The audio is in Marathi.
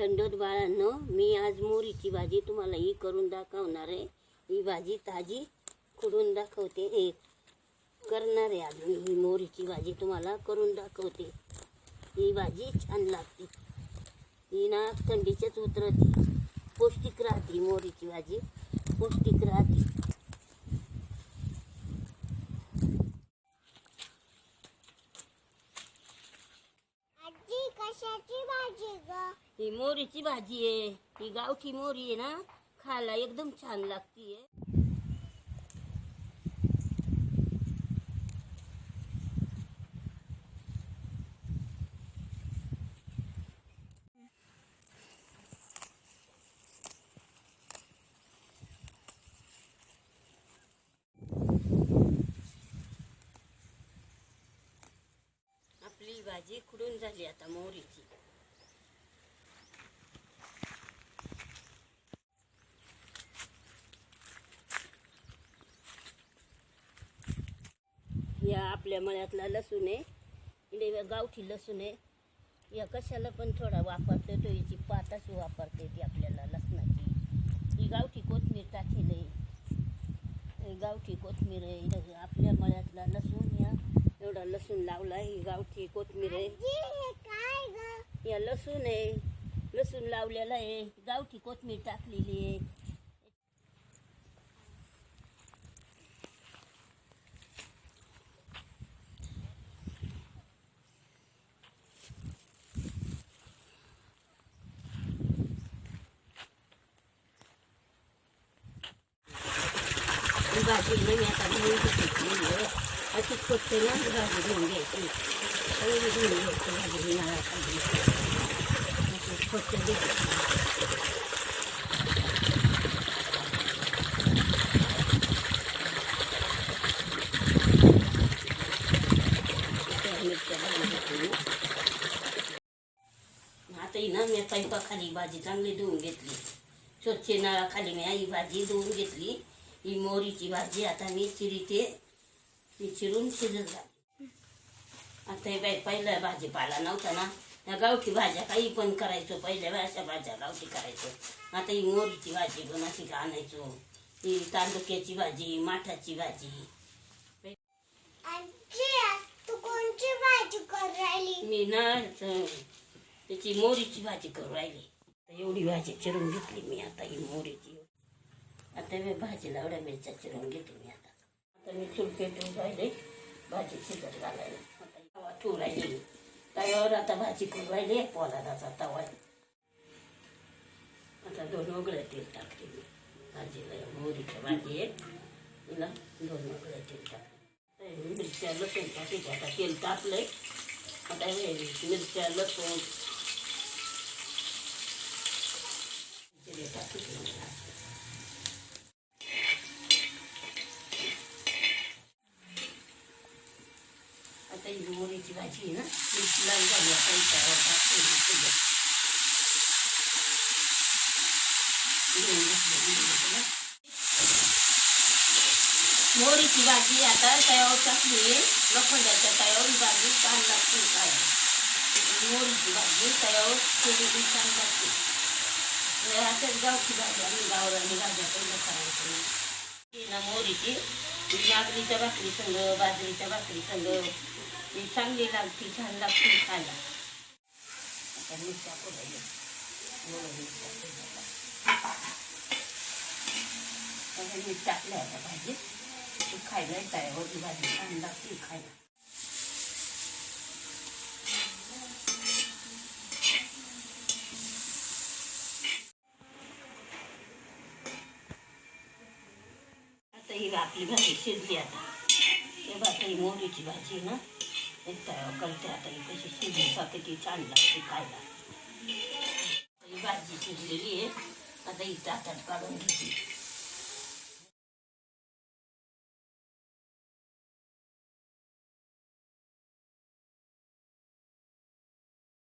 दंडोत बाळांनो मी आज मोरीची भाजी तुम्हाला ही करून दाखवणार आहे. ही भाजी ताजी खुडून दाखवते. हे करणार आहे आज मी ही मोरीची भाजी तुम्हाला करून दाखवते. ही भाजी छान लागते. ही ना थंडीच्याच उतरते. पौष्टिक राहते मोरीची भाजी. पौष्टिक राहते आजी कशाची भाजी ग? ही मोरीची भाजी आहे. ही गावठी मोरी आहे ना? खायला एकदम छान लागतीये. भाजी खुडून झाली आता मोहरीची. या आपल्या मळ्यातला लसूण आहे. इकडे गावठी लसूण आहे. या कशाला पण थोडा वापरते तो याची पात अशी वापरते ती आपल्याला लसणाची. ही गावठी कोथमीर टाकेल आहे. गावठी कोथमीर आहे. आपल्या मळ्यातला लसूण या. एवढा लसूण लावला ही गावठी कोथमीर आहे. हे या लसूण आहे. लसूण लावलेला आहे. गावठी कोथमीर टाकलेली आहे. भाजी आता धुवून घेतली अशी स्वच्छ ना ही भाजी धुवून घ्यायची सगळी धुवून घ्यायची भाजी उन्हाळ्यात अशी स्वच्छ घ्यायची त्या मिरच्या भाजून घेतली. आता ही ना मी खाली भाजी चांगली धुवून घेतली स्वच्छ नळाखाली मी ही भाजी धुवून घेतली ही मोरीची भाजी आता मी चिरीते ती चिरून शिजत घाली आता हे बाई पहिला भाजीपाला नव्हता ना. या गावठी भाज्या काही पण करायचो. पहिल्या अशा भाज्या गावठी करायचो. आता ही मोरीची भाजी पण अशी का आणायचो? ही तांदुक्याची भाजी माठाची भाजी. कोणची भाजी कर राहिली? मी ना त्याची मोरीची भाजी करू राहिली. एवढी भाजी चिरून घेतली मी आता ही मोरीची आता भाजीला एवढ्या मिरच्या चिरून घेतली मी तर मी चूल पेटून राहिले भाजी शिजत घालायला. आता तवा ठेवू राहिली. तव्यावर आता भाजी करू राहिली पोलादाचा तवा. आहे. आता दोन उघडं तेल टाकते मी. भाजीला मोरीच्या भाजी आहे. तिला दोन उघड्या तेल टाकते. आता हे मिरच्या लसूण टाकायचं. आता तेल टाकलंय आता हे मिरच्या लसूण जिरे टाकले आता ही मोरीची भाजी आहे ना मिरची लाल झाली आता ही मोरीची भाजी आता तयावर टाकली लोखंडाच्या तयावर ही भाजी छान लागते काय मोरीची भाजी तयावर केलेली छान लागते. हे अशाच गावची भाजी आम्ही गावरानी भाज्या पण करायचो ना मोरीची ही नागरीच्या भाकरी संघ बाजरीच्या भाकरी संघ ही चांगली लागते छान लागते खायला आता मिरच्या फोडायला मोहरी मिरच्या फोडायला. आता मी टाकल्या आता भाजी ती खायला तयावर ही भाजी छान लागते खायला आता ही आपली भाजी शिजली आता हे बघा ही मोरीची भाजी आहे ना एक तयार करते आता ही कशी शिजली जाते ती छान लागते खायला. ही भाजी शिजलेली आहे. आता ही ताटात काढून घेतली